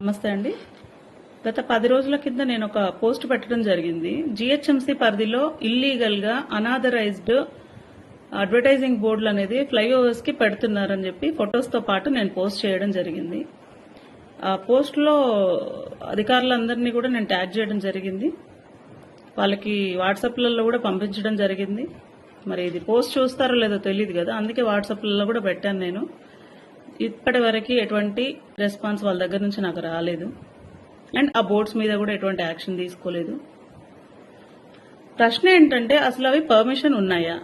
నమస్తే అండి. గత పది రోజుల కింద నేను ఒక పోస్ట్ పెట్టడం జరిగింది. జిహెచ్ఎంసీ పరిధిలో ఇల్లీగల్గా అనాథరైజ్డ్ అడ్వర్టైజింగ్ బోర్డులు అనేది ఫ్లైఓవర్స్కి పెడుతున్నారని చెప్పి ఫొటోస్తో పాటు నేను పోస్ట్ చేయడం జరిగింది. ఆ పోస్ట్లో అధికారులందరినీ కూడా నేను ట్యాగ్ చేయడం జరిగింది. వాళ్ళకి వాట్సాప్లలో కూడా పంపించడం జరిగింది. మరి ఇది పోస్ట్ చూస్తారో లేదో తెలియదు కదా అందుకే వాట్సాప్లలో కూడా పెట్టాను నేను. ఇప్పటి వరకు ఎటువంటి రెస్పాన్స్ వాళ్ళ దగ్గర నుంచి నాకు రాలేదు. అండ్ ఆ బోర్డ్స్ మీద కూడా ఎటువంటి యాక్షన్ తీసుకోలేదు. ప్రశ్న ఏంటంటే అసలు అవి పర్మిషన్ ఉన్నాయా?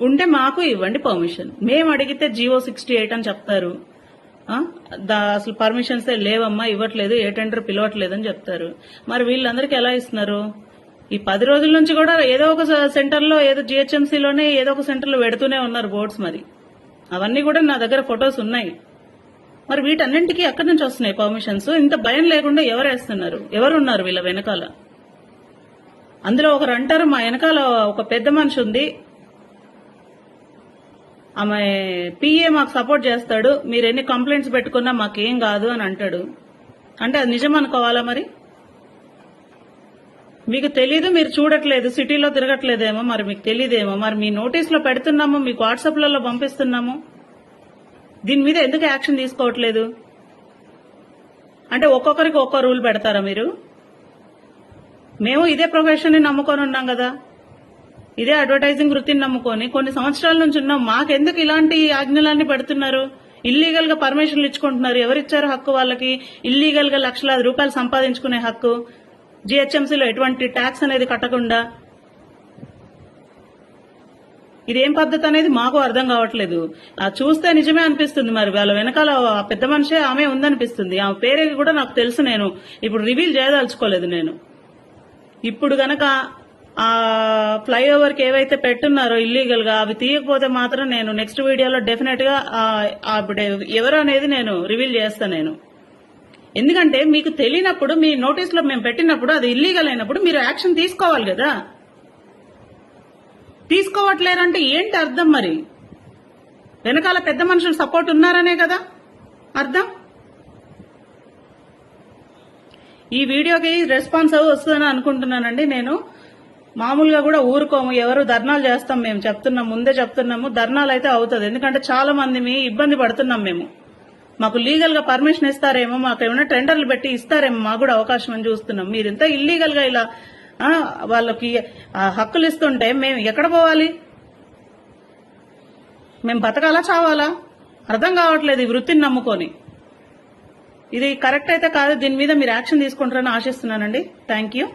ఉంటే మాకు ఇవ్వండి పర్మిషన్. మేము అడిగితే జియో సిక్స్టీ ఎయిట్ అని చెప్తారు. దా- అసలు పర్మిషన్స్ లేవమ్మా ఇవ్వట్లేదు ఏ టెండర్ పిలవట్లేదు అని చెప్తారు. మరి వీళ్ళందరికీ ఎలా ఇస్తున్నారు? ఈ పది రోజుల నుంచి కూడా ఏదో ఒక సెంటర్లో ఏదో జిహెచ్ఎంసీలోనే ఏదో ఒక సెంటర్లో పెడుతూనే ఉన్నారు బోర్డ్స్ మరి. అవన్నీ కూడా నా దగ్గర ఫొటోస్ ఉన్నాయి. మరి వీటన్నింటికీ ఎక్కడి నుంచి వస్తున్నాయి పర్మిషన్స్ ఇంత భయం లేకుండా ఎవరు వేస్తున్నారు ఎవరు ఉన్నారు వీళ్ళ వెనకాల? అందులో ఒకరు అంటారు మా వెనకాల ఒక పెద్ద మనిషి ఉంది. ఆమె పిఏ మాకు సపోర్ట్ చేస్తాడు. మీరు ఎన్ని కంప్లైంట్స్ పెట్టుకున్నా మాకేం కాదు అని అంటాడు. అంటే అది నిజం అనుకోవాలా మరి? మీకు తెలీదు మీరు చూడట్లేదు సిటీలో తిరగట్లేదేమో మరి మీకు తెలియదేమో మరి మీ నోటీసులో పెడుతున్నాము మీకు వాట్సాప్లలో పంపిస్తున్నాము. దీని మీద ఎందుకు యాక్షన్ తీసుకోవట్లేదు? అంటే ఒక్కొక్కరికి ఒక్కో రూల్ పెడతారా మీరు? మేము ఇదే ప్రొఫెషన్ని నమ్ముకొని ఉన్నాం కదా. ఇదే అడ్వర్టైజింగ్ వృత్తిని నమ్ముకొని కొన్ని సంవత్సరాల నుంచి ఉన్నాం. మాకెందుకు ఇలాంటి ఆజ్ఞలన్నీ పెడుతున్నారు? ఇల్లీగల్గా పర్మిషన్లు ఇచ్చుకుంటున్నారు. ఎవరిచ్చారు హక్కు వాళ్ళకి? ఇల్లీగల్గా లక్షలాది రూపాయలు సంపాదించుకునే హక్కు. జిహెచ్ఎంసీలో ఎటువంటి ట్యాక్స్ అనేది కట్టకుండా ఇదేం పద్ధతి అనేది మాకు అర్థం కావట్లేదు. ఆ చూస్తే నిజమే అనిపిస్తుంది మరి. వాళ్ళ వెనకాల పెద్ద మనిషే ఆమె ఉందనిపిస్తుంది. ఆమె పేరే కూడా నాకు తెలుసు నేను. ఇప్పుడు రివీల్ చేయదలుచుకోలేదు నేను. ఇప్పుడు గనక ఆ ఫ్లైఓవర్కి ఏవైతే పెట్టున్నారో ఇల్లీగల్గా అవి తీయకపోతే మాత్రం నేను నెక్స్ట్ వీడియోలో డెఫినెట్గా ఇప్పుడు ఎవరు అనేది నేను రివీల్ చేస్తాను నేను. ఎందుకంటే మీకు తెలియనప్పుడు మీ నోటీస్లో మేము పెట్టినప్పుడు అది ఇల్లీగల్ అయినప్పుడు మీరు యాక్షన్ తీసుకోవాలి కదా. తీసుకోవట్లేరంటే ఏంటి అర్థం మరి? వెనకాల పెద్ద మనుషులు సపోర్ట్ ఉన్నారనే కదా? అర్థం? ఈ వీడియోకి రెస్పాన్స్ వస్తుందని అనుకుంటున్నానండి నేను. మామూలుగా కూడా ఊరుకోము ఎవరు ధర్నాలు చేస్తాం మేము చెప్తున్నాం ముందే చెప్తున్నాము ధర్నాలు అయితే అవుతుంది. ఎందుకంటే చాలా మంది మీ ఇబ్బంది పడుతున్నాం మేము. మాకు లీగల్గా పర్మిషన్ ఇస్తారేమో మాకు ఏమైనా టెండర్లు పెట్టి ఇస్తారేమో మాకు కూడా అవకాశం అని చూస్తున్నాం. మీరు ఇంత ఇల్లీగల్గా ఇలా వాళ్ళకి హక్కులు ఇస్తుంటే మేము ఎక్కడ పోవాలి? మేము బతకాలా చావాలా? అర్థం కావట్లేదు ఈ వృత్తిని నమ్ముకొని. ఇది కరెక్ట్ అయితే కాదు దీని మీద మీరు యాక్షన్ తీసుకుంటారని ఆశిస్తున్నానండి. Thank you